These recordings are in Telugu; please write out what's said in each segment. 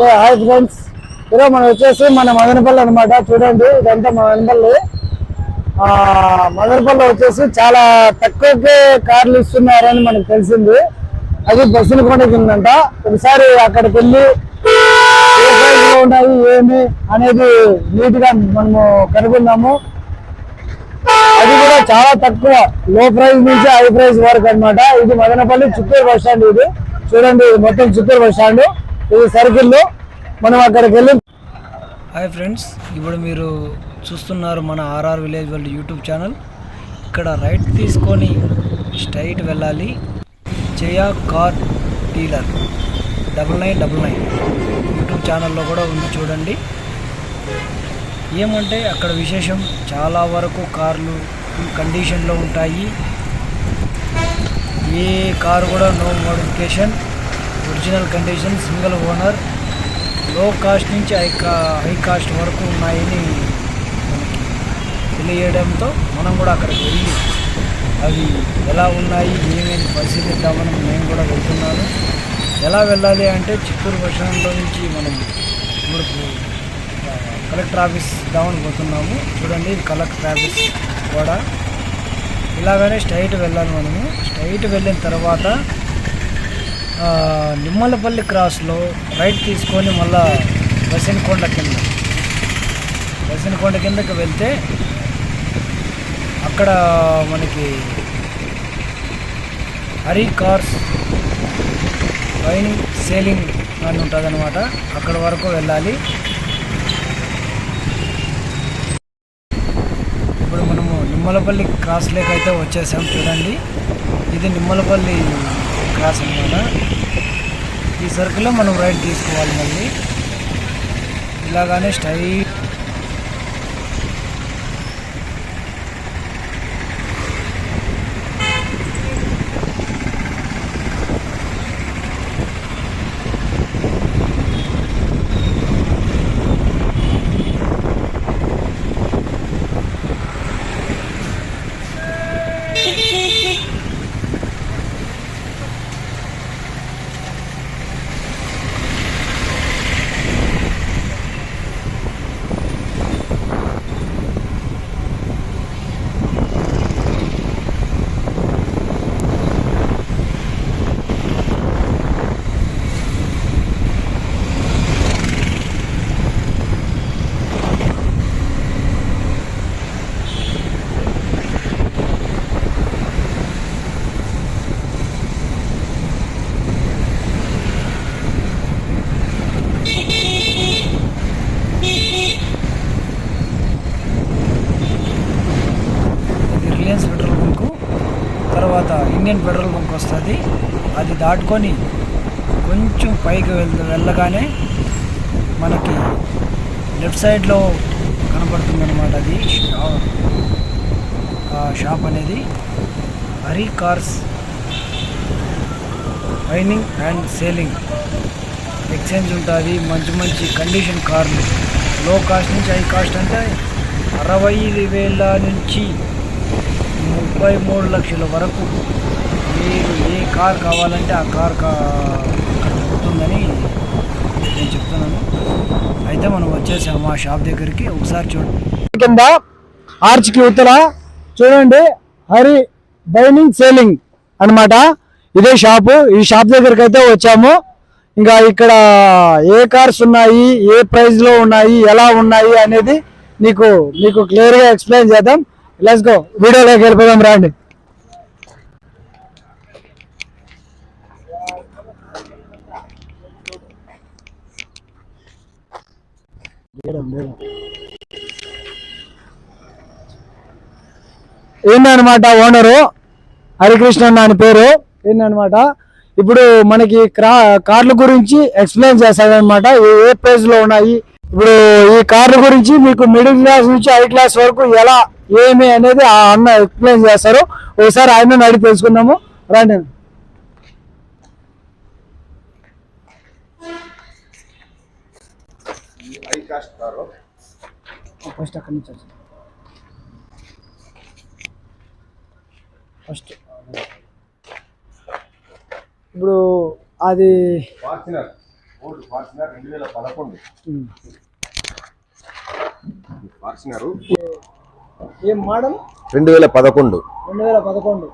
Okay hi friends. ఈరోజు మనం వచ్చేసి మన మదనపల్లి అనమాట చూడండి ఇదంతా మదనపల్లి. ఆ, మదనపల్లి వచ్చేసి చాలా తక్కువకే కార్లు ఇస్తున్నారని మనకు తెలిసింది. అది బస్సులు కూడా కిందంట ఒకసారి అక్కడికి వెళ్ళి ఏ ఉన్నాయి ఏమి అనేది నీట్గా మనము కనుగొన్నాము. అది కూడా చాలా తక్కువ లో ప్రైస్ నుంచి హై ప్రైస్ వరకు అన్నమాట. ఇది మదనపల్లి చిత్తూరు బస్ స్టాండ్ ఇది. చూడండి ఇది మొత్తం చిత్తూరు బస్ స్టాండ్. ఇది సర్కిల్ మనం అక్కడికి వెళ్ళి హాయ్ ఫ్రెండ్స్ ఇప్పుడు మీరు చూస్తున్నారు మన RR village world YouTube channel. ఇక్కడ రైట్ తీసుకొని స్ట్రైట్ వెళ్ళాలి. Jaya car dealer double nine double nine YouTube ఛానల్లో కూడా ఉంది చూడండి. ఏమంటే అక్కడ విశేషం చాలా వరకు కార్లు ఫుల్ కండిషన్లో ఉంటాయి. ఏ కారు కూడా no modification original condition single owner low cost నుంచి హై కా హై కాస్ట్ వరకు ఉన్నాయని మనకి తెలియడంతో మనం కూడా అక్కడికి వెళ్ళి అవి ఎలా ఉన్నాయి ఏమేమి పరిశీలిద్దామని మేము కూడా వెళ్తున్నాను ఎలా వెళ్ళాలి అంటే చిత్తూరు బస్ నుంచి మనం ఇప్పుడు కలెక్టర్ ఆఫీస్ దామని పోతున్నాము. చూడండి కలెక్టర్ ఆఫీస్ కూడా ఇలాగనే స్ట్రైట్ వెళ్ళాలి మనము. స్ట్రైట్ వెళ్ళిన తర్వాత నిమ్మలపల్లి క్రాస్లో రైట్ తీసుకొని మళ్ళా వసినకొండ కింద. వసినకొండ కిందకి వెళ్తే అక్కడ మనకి హరి కార్స్ వైనింగ్ సేలింగ్ అని ఉంటుందన్నమాట. అక్కడ వరకు వెళ్ళాలి. ఇప్పుడు మనము నిమ్మలపల్లి క్రాస్ లేక్ అయితే వచ్చేసాం చూడండి. ఇది నిమ్మలపల్లి క్రాస్ అన్నమాట ఈ సర్కిల్లో మనం రైట్ తీసుకోవాలి మళ్ళీ. ఇలాగానే స్ట్రైట్ ఇది రిలయన్స్ బ్యాంకు తర్వాత ఇండియన్ పెట్రోల్ బంక్ వస్తుంది. అది దాటుకొని కొంచెం పైకి వెళ్ వెళ్ళగానే మనకి లెఫ్ట్ సైడ్లో కనబడుతుంది అనమాట అది ఆ షాప్ అనేది. Hari cars buying and selling. Exchange ఉంటుంది మంచి మంచి కండిషన్ కార్లు. లో కాస్ట్ నుంచి హై కాస్ట్ అంటే అరవై వేల నుంచి ముప్పై మూడు లక్షల వరకు మీరు ఏ కార్ కావాలంటే ఆ కార్ కా దొరుకుతుందని నేను చెప్తున్నాను. అయితే మనం వచ్చేసాము ఆ షాప్ దగ్గరికి. ఒకసారి చూడండి కింద ఆర్చ్కి ఉత్తర చూడండి హరి డైనింగ్ సేలింగ్ అనమాట ఇదే షాపు. ఈ షాప్ దగ్గరికి అయితే వచ్చాము. ఇంకా ఇక్కడ ఏ కార్స్ ఉన్నాయి ఏ ప్రైస్లో ఉన్నాయి ఎలా ఉన్నాయి అనేది నీకు మీకు క్లియర్గా ఎక్స్ప్లెయిన్ చేద్దాం. లెట్స్ గో వీడియోలోకి వెళ్ళిపోదాం రండి. ఏందనమాట ఓనరు? హరికృష్ణ అన్న అని పేరు. ఏందనమాట ఇప్పుడు మనకి క్రా కార్ల గురించి ఎక్స్ప్లెయిన్ చేస్తాడనమాట ఏ ఏ ప్రైస్లో ఉన్నాయి? ఇప్పుడు ఈ కార్ల గురించి మీకు మిడిల్ క్లాస్ నుంచి హై క్లాస్ వరకు ఎలా ఏమి అనేది ఆ అన్న ఎక్స్ప్లెయిన్ చేస్తారు ఒకసారి ఆయన అడిగి తెలుసుకుందాము. రండి. ఫస్ట్ అక్కడి నుంచి ఫస్ట్ ఇప్పుడు అది ఫార్చునర్ ఓల్డ్ ఫార్చునర్ రెండు వేల పదకొండు. ఫార్చునర్ ఏం మోడల్? రెండు వేల పదకొండు. రెండు వేల పదకొండు.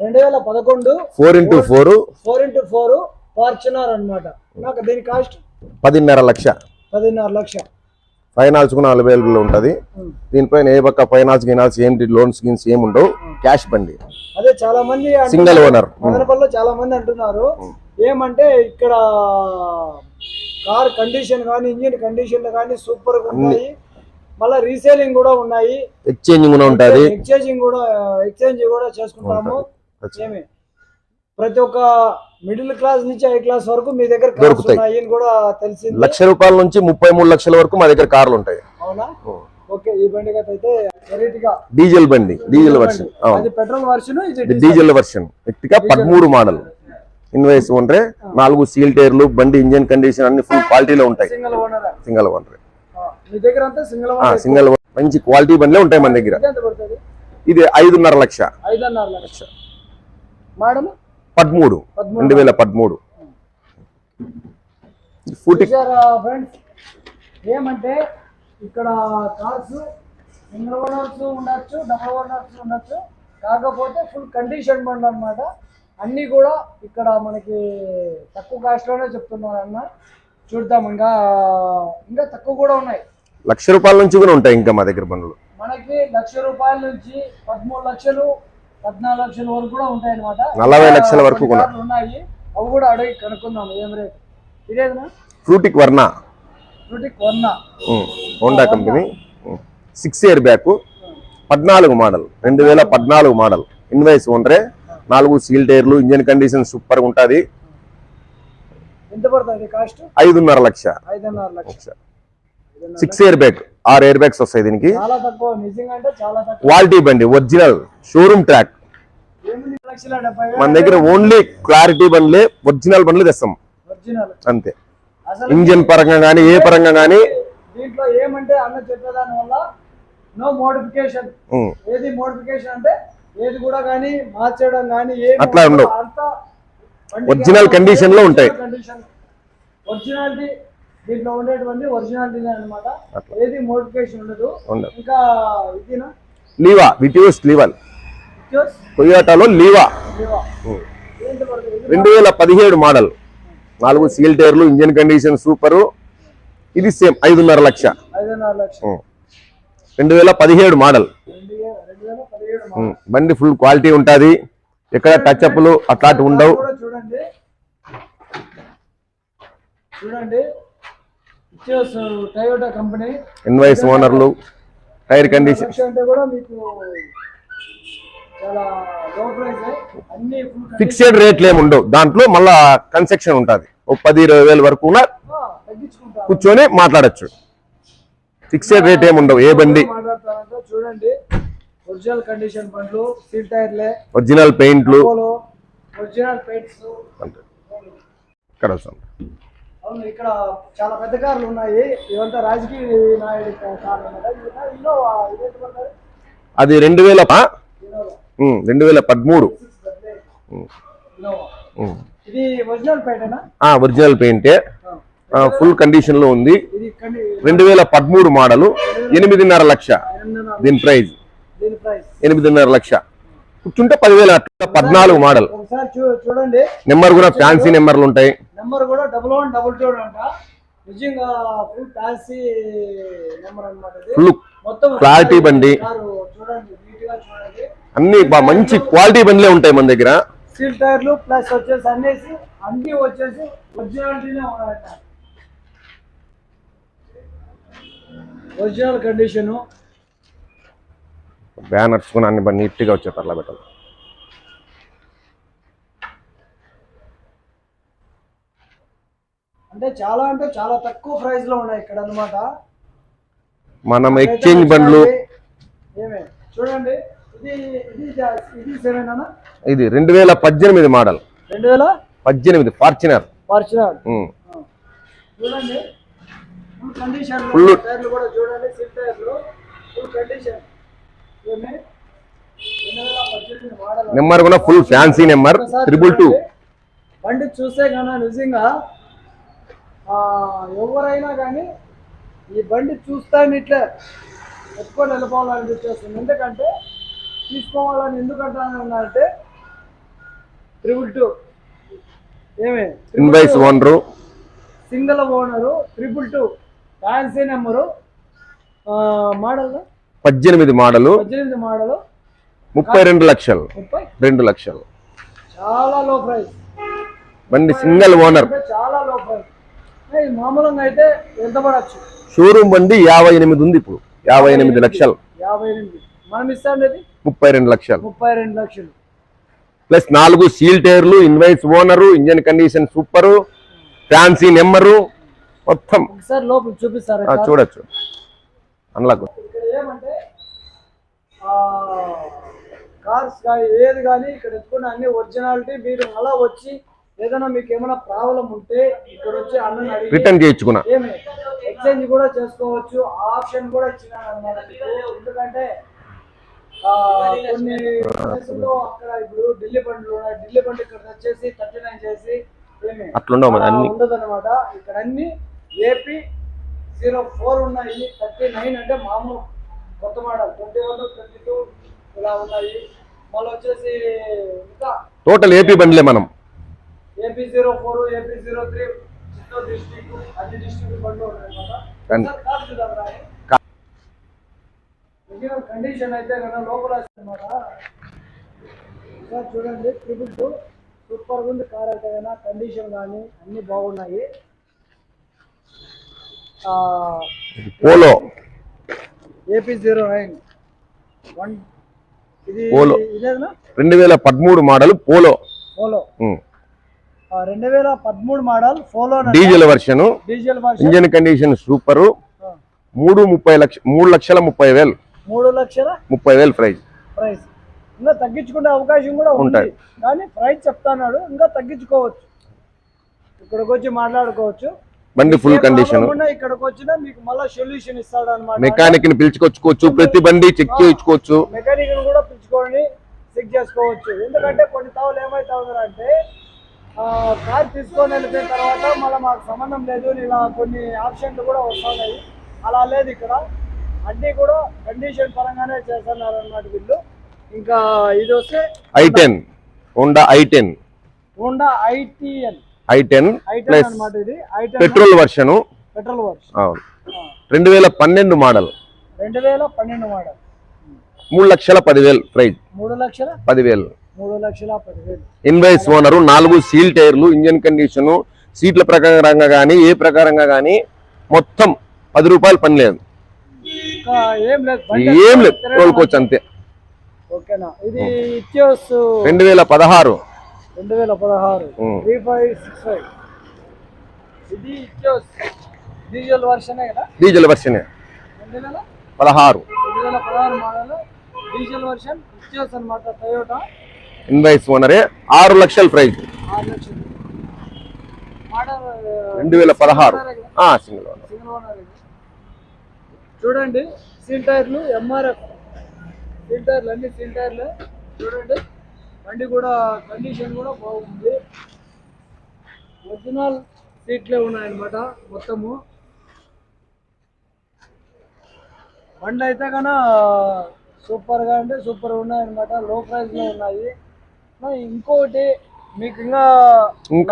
రెండు వేల పదకొండు four into four. Four into four Fortuner అన్నమాట. నాకు దీని కాస్ట్? పదిన్నర లక్ష. పదిన్నర లక్ష. ఫైనాన్స్ కూడా అవైలబుల్ ఉంటుంది. దీనిపైన ఏ పక్క ఫైనాన్స్ గినాన్స్ ఏంటి లోన్ స్కీమ్స్ ఏమి ఉండవు. క్యాష్ బండి. అదే చాలా మంది సింగిల్ ఓనర్. మదనపల్లిలో చాలా మంది అంటున్నారు. ఏమంటే ఇక్కడ కార్ కండిషన్ కానీ ఇంజిన్ కండిషన్ కానీ సూపర్గా ఉన్నాయి మళ్ళీ రీసేలింగ్ కూడా ఉన్నాయి. ఎక్స్చేంజ్ కూడా ఉంటుంది. ఎక్స్చేంజింగ్ కూడా ఎక్స్చేంజ్ కూడా చేసుకుంటాము. ఏమి? ప్రతి ఒక్క మిడిల్ క్లాస్ నుంచి హై క్లాస్ వరకు మీ దగ్గర కార్స్. ఉన్నాయి కూడా తెలిసింది. లక్ష రూపాయల నుంచి ముప్పై మూడు లక్షల వరకు మా దగ్గర కార్లు ఉంటాయి. అవునా? ఓకే ఈ బండి గత అయితే వెరైటీగా డీజిల్ బండి డీజిల్ వర్షన్ అది పెట్రోల్ వర్షన్ ఇది ఇది డీజిల్ వర్షన్ ఎట్టిగా పదమూడు మోడల్ ఇన్వైస్ ఉంటే నాలుగు సీల్ టైర్లు బండి ఇంజన్ కండిషన్ అన్ని ఫుల్ క్వాలిటీలో ఉంటాయి. Single owner single owner single మంచి క్వాలిటీ బండ్లే ఉంటాయి మన దగ్గర. ఇది ఐదున్నర లక్ష. లక్ష. మేడం? పదమూడు. రెండు వేల పదమూడు. ఏమంటే ఇక్కడ కార్స్ సింగిల్ ఓనర్స్ ఉండొచ్చు డబల్ ఓనర్స్ ఉండొచ్చు. కాకపోతే ఫుల్ కండిషన్ బండి అన్నమాట. అన్నీ కూడా ఇక్కడ మనకి తక్కువ కాస్ట్లోనే చెప్తున్నారు అన్న. చూద్దాం ఇంకా ఇంకా తక్కువ కూడా ఉన్నాయి. లక్ష రూపాయల నుంచి కూడా ఉంటాయి ఇంకా మా దగ్గర బండ్లు మనకి లక్ష రూపాయల నుంచి పదమూడు లక్షలు పద్నాలుగు లక్షల వరకు కూడా ఉంటాయి అనమాట నలభై లక్షల వరకు కూడా. ఉన్నాయి. అవి కూడా అడిగి కనుక్కుందాం ఏం రేట్. ఇదేనా? ఫ్రూటిక్ వర్ణ. ఫ్రూటి కొన్నా Honda company. Six year back. పద్నాలుగు మోడల్. రెండు వేల పద్నాలుగు మోడల్. ఇన్వైస్ ఓనరే. నాలుగు సీల్ టైర్లు ఇంజన్ కండిషన్ సూపర్ ఉంటుంది. ఐదున్నర లక్ష. ఐదున్నర లక్ష. సిక్స్ ఇయర్ బ్యాక్ ఆరు ఎయిర్ బ్యాగ్స్ వస్తాయి దీనికి. క్వాలిటీ బండి ఒరిజినల్ షోరూమ్ ట్రాక్. మన దగ్గర ఓన్లీ క్లారిటీ బండ్లే ఒరిజినల్ బండ్లు తెస్తాం. ఒరిజినల్. అంతే. ఇంజన్ పరంగా కానీ ఏ పరంగా కానీ దీంట్లో ఏమంటే అన్న చెప్పేదాని వల్ల నో మోడిఫికేషన్ ఏది మోడిఫికేషన్ అంటే ఏది కూడా కానీ మార్చడం కానీ అట్లా ఉండవు. Original condition లో ఉంటాయి. ఒరిజినాలిటీ దీంట్లో ఉండేటువంటి ఒరిజినాలిటీ అన్నమాట. ఏది మోడిఫికేషన్ ఉండదు. ఇంకా ఇదినా? లీవా విటియోస్ లీవల్? టొయోటాలో లీవా. రెండు వేల పదిహేడు మోడల్. నాలుగు సీల్ టైర్లు ఇంజన్ కండిషన్ సూపరు. ఇది సేమ్ ఐదున్నర లక్ష. రెండు వేల పదిహేడు మోడల్. బండి ఫుల్ క్వాలిటీ ఉంటుంది. ఎక్కడ టచ్ అప్లు అట్లాంటివి ఉండవు. చూడండి. టయోటా కంపెనీ ఇన్వాయిస్ ఓనర్లు టైర్ కండిషన్ అంటే కూడా మీకు ఫిక్స్డ్ రేట్లు ఏమి ఉండవు. దాంట్లో మళ్ళా కన్సెక్షన్ ఉంటుంది. ఒక పది ఇరవై వేల వరకు కూర్చొని మాట్లాడచ్చు. ఫిక్స్డ్ రేట్ ఏమి ఉండవు. ఏ బండి? చూడండి. ఒరిజినల్ కండిషన్ బండ్లు సీల్ టైర్లే. ఒరిజినల్ పెయింట్లు ఒరిజినల్ పెయింట్స్ ఇక్కడ వస్తాం. అవును ఇక్కడ చాలా పెద్ద కార్లు ఉన్నాయి. ఇవంతా రాజకీయ నాయుడు కార్లు ఇన్నోవా అది రెండు వేల రెండు వేల పదమూడు. ఇది ఒరిజినల్ ఒరిజినల్ పెయింటే. ఫుల్ కండిషన్లో ఉంది రెండు వేల పదమూడు మోడలు ఎనిమిదిన్నర లక్ష. దీని ప్రైస్ ఎనిమిదిన్నర లక్ష. కూర్చుంటే పదివేల అట్లా పద్నాలుగు మోడల్. చూడండి. నెంబర్ కూడా ఫ్యాన్సీ నెంబర్లు ఉంటాయి. నెంబర్ కూడా డబుల్ వన్ డబుల్ టూ అంట. నిజంగా ఫుల్ ఫ్యాన్సీ నెంబర్ అన్నమాట ఫుల్ క్లారిటీ బండి. అన్ని మంచి క్వాలిటీ బండ్లే ఉంటాయి మన దగ్గర. స్టీల్ టైర్లు ప్లస్ వచ్చేసి అన్నేసి అన్ని వచ్చేసి ఒరిజినాలిటీనే ఉన్నాయంట. ఒరిజినల్ కండిషన్ బ్యానర్స్ కూడా అన్ని బాగా నీట్గా వచ్చాయి అట్లా పెట్టాలి. అంటే చాలా అంటే చాలా తక్కువ ప్రైస్లో ఉన్నాయి ఇక్కడ అన్నమాట. మనం ఎక్స్చేంజ్ బండ్లు చూడండి. ఇది రెండు వేల పద్దెనిమిది మోడల్. రెండు వేల? పద్దెనిమిది ఫార్చునర్. ఫార్చునర్. చూడండి. Full condition Full. టైర్లు కూడా చూడండి. సీట్ టైర్లు ఫుల్ కండిషన్ నెంబర్ కూడా full fancy number triple two. బండి చూస్తే కన్నా నిజంగా ఎవరైనా కానీ ఈ బండి చూస్తాను ఇట్లా ఎత్తుకొని వెళ్ళిపోవాలని చెప్పేస్తుంది ఎందుకంటే తీసుకోవాలని ఎందుకంటే త్రిబుల్ టూ ఏమి? Invoice owner single owner triple two fancy number model పద్దెనిమిది మోడలు. పద్దెనిమిది మోడలు. ముప్పై రెండు లక్షలు. రెండు లక్షలు. చాలా లో ప్రైస్ బండి సింగిల్ ఓనర్ చాలా లో ప్రైస్ మామూలుగా అయితే ఎంత పడచ్చు? షోరూమ్ బండి యాభై ఎనిమిది ఉంది ఇప్పుడు. యాభై ఎనిమిది లక్షలు. యాభై ఎనిమిది. మనం ముప్పై రెండు లక్షలు. ముప్పై రెండు లక్షలు. ప్లస్ నాలుగు సీల్ టైర్లు invoice owner engine condition super fancy number మొత్తం. చూపిస్తారా చూడొచ్చు. అన్లాక్ ఏమంటే కార్స్ కానీ ఏది కానీ ఇక్కడ ఎత్తుకున్న అన్ని ఒరిజినాలిటీ మీరు అలా వచ్చి ఏదైనా మీకు ఏమైనా ప్రాబ్లం ఉంటే ఇక్కడ వచ్చి అడిగి రిటర్న్ చేయించుకున్నా. ఏమి? ఎక్స్చేంజ్ కూడా చేసుకోవచ్చు ఆప్షన్ కూడా ఇచ్చినాను అనమాట ఎందుకంటే కొన్ని అక్కడ ఇప్పుడు ఢిల్లీ బండ్లు ఉన్నాయి. ఢిల్లీ బండి ఇక్కడ వచ్చేసి థర్టీ నైన్ చేసి అట్లుండవు అన్ని. ఉండదు అనమాట ఇక్కడ అన్ని ఏపీ జీరో ఫోర్ ఉన్నాయి. థర్టీ నైన్ అంటే మామూలు కొత్త model twenty one twenty two ఇలా ఉన్నాయి. మళ్ళీ వచ్చేసి ఇంకా టోటల్ ఏపీ బండ్లే మనం. AP zero four AP zero three Chittoor district అన్ని డిస్టిక్ బండ్లు ఉన్నాయి కండిషన్ అయితే కదా లోపల అనమాట సార్ చూడండి ట్రిపుల్ టూ సూపర్ ఉంది కార్ అయితే కదా కండిషన్ కానీ అన్ని బాగున్నాయి. Polo AP zero nine. One. ఇది. ఇదేనా? రెండు వేల పదమూడు మోడల్ పోలో. పోలో. రెండు వేల పదమూడు model Polo diesel version. Diesel version. Engine condition super. మూడు ముప్పై లక్ష మూడు లక్షల ముప్పై వేలు. మూడు లక్షల ముప్పై వేలు ప్రైజ్ ప్రైస్. ఇంకా తగ్గించుకునే అవకాశం కూడా ఉంటాయి. కానీ ప్రైస్ చెప్తాన్నాడు. ఇంకా తగ్గించుకోవచ్చు. ఇక్కడికి వచ్చి మాట్లాడుకోవచ్చు. బండి ఫుల్ కండిషన్ ఇక్కడికి వచ్చినా మీకు మళ్ళీ సొల్యూషన్ ఇస్తాడు అనమాట మెకానిక్ని పిలుచుకొచ్చుకోవచ్చు ప్రతి బండి చెక్ చేయించుకోవచ్చు. మెకానిక్ కూడా పిలుచుకొని చెక్ చేసుకోవచ్చు. ఎందుకంటే కొన్ని తావులు ఏమైతా అంటే కార్ తీసుకొని వెళ్ళిపోయిన తర్వాత మళ్ళీ మాకు సంబంధం లేదు ఇలా కొన్ని ఆప్షన్లు కూడా వస్తున్నాయి. అలా లేదు ఇక్కడ. అన్నీ కూడా కండిషన్ పరంగానే చేస్తున్నారు అన్నమాట వీళ్ళు. ఇంకా ఇది వస్తే i ten Honda i ten. Honda ITN i ten plus petrol version. Petrol అవును. రెండు వేల పన్నెండు మోడల్. రెండు వేల పన్నెండు మోడల్. మూడు లక్షల పదివేలు ప్రైజ్. మూడు లక్షల పదివేలు. మూడు లక్షల పదివేలు. ఇన్వైస్ ఓనరు నాలుగు సీల్ టైర్లు ఇంజన్ కండిషను సీట్ల ప్రకారంగా కానీ ఏ ప్రకారంగా కానీ మొత్తం పది రూపాయలు పని లేదు. ఏం లేదు. తోలుకోవచ్చు అంతే రెండు వేల పదహారు. రెండు వేల పదహారు. Three five six five. ఇది డీజిల్ వర్షనే కదా? డీజిల్ వర్షనే. రెండు వేల పదహారు. రెండు వేల పదహారు మోడల్ డీజిల్ వర్షన్ ఇచ్చేస్ అనమాట టయోటా ఇన్వైస్ ఓనరే. ఆరు లక్షల ప్రైజ్ ఆరు లక్షలు. రెండు వేల పదహారు. Single owner single owner. చూడండి సీల్ టైర్లు ఎంఆర్ఎఫ్ సీల్ టైర్లు అన్ని సీల్ టైర్లు. చూడండి. బండి కూడా కండిషన్ కూడా బాగుంది. ఒరిజినల్ సీట్లే ఉన్నాయన్నమాట మొత్తము. బండి అయితే కన్నా సూపర్గా అంటే సూపర్ ఉన్నాయన్నమాట. లో ప్రైస్లో ఉన్నాయి. మరి ఇంకొకటి మీకు ఇంకా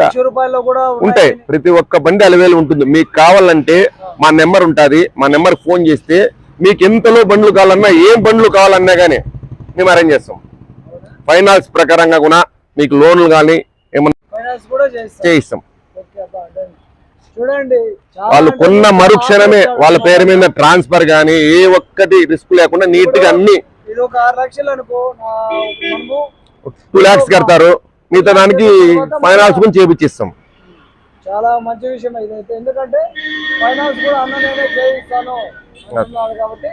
లక్ష రూపాయల్లో కూడా ఉంటాయి. ప్రతి ఒక్క బండి అలవేలు ఉంటుంది. మీకు కావాలంటే మా నెంబర్ ఉంటుంది. మా నెంబర్ ఫోన్ చేస్తే మీకు ఎంతలో బండ్లు కావాలన్నా ఏం బండ్లు కావాలన్నా కానీ మేము అరేంజ్ చేస్తాం. ఫైనాన్స్ ప్రకారంగా కూడా మీకు లోన్లు కానీ ఏమన్నా చేయిస్తాం. చూడండి వాళ్ళు కొన్న మరుక్షణమే వాళ్ళ పేరు మీద. ట్రాన్స్ఫర్ కానీ ఏ ఒక్కటి రిస్క్ లేకుండా నీట్గా అన్ని టూ లాక్స్ కడతారు. మిగతా దానికి ఫైనాన్స్ కూడా చేపించిస్తాం చాలా మంచి విషయం ఇదైతే. ఎందుకంటే ఫైనాన్స్ కూడా అన్న నేనే చేయిస్తాను కాబట్టి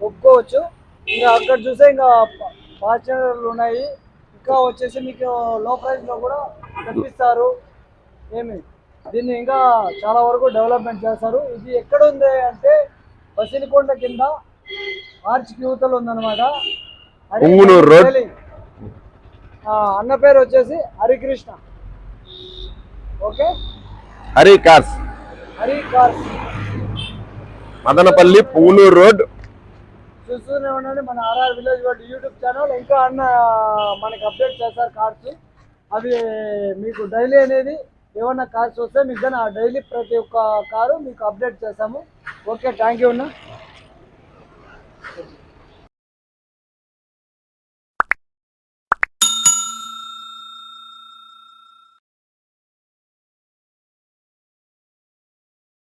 ఒప్పుకోవచ్చు. ఇంకా అక్కడ చూస్తే ఇంకా ఫార్చునర్లు ఉన్నాయి. ఇంకా వచ్చేసి మీకు లో ప్రైస్లో కూడా తెప్పిస్తారు ఏమి? దీన్ని ఇంకా చాలా వరకు డెవలప్మెంట్ చేస్తారు. ఇది ఎక్కడ ఉంది అంటే బసిలికొండ కింద ఆర్చ్ యువతలు ఉందన్నమాట. అన్న పేరు వచ్చేసి Harikrishna. Okay? Hari cars. Hari cars. Madanapalle Punganur road చూస్తూనే ఉండండి. మన ఆర్ఆర్ విలేజ్ వాడి యూట్యూబ్ ఛానల్. ఇంకా అన్న మనకి అప్డేట్ చేస్తారు కార్డ్స్ అవి మీకు డైలీ అనేది ఏమన్నా కార్స్ వస్తే మీకు దాని ఆ డైలీ ప్రతి ఒక్క కారు మీకు అప్డేట్ చేస్తాము. ఓకే థ్యాంక్ యూ అన్న.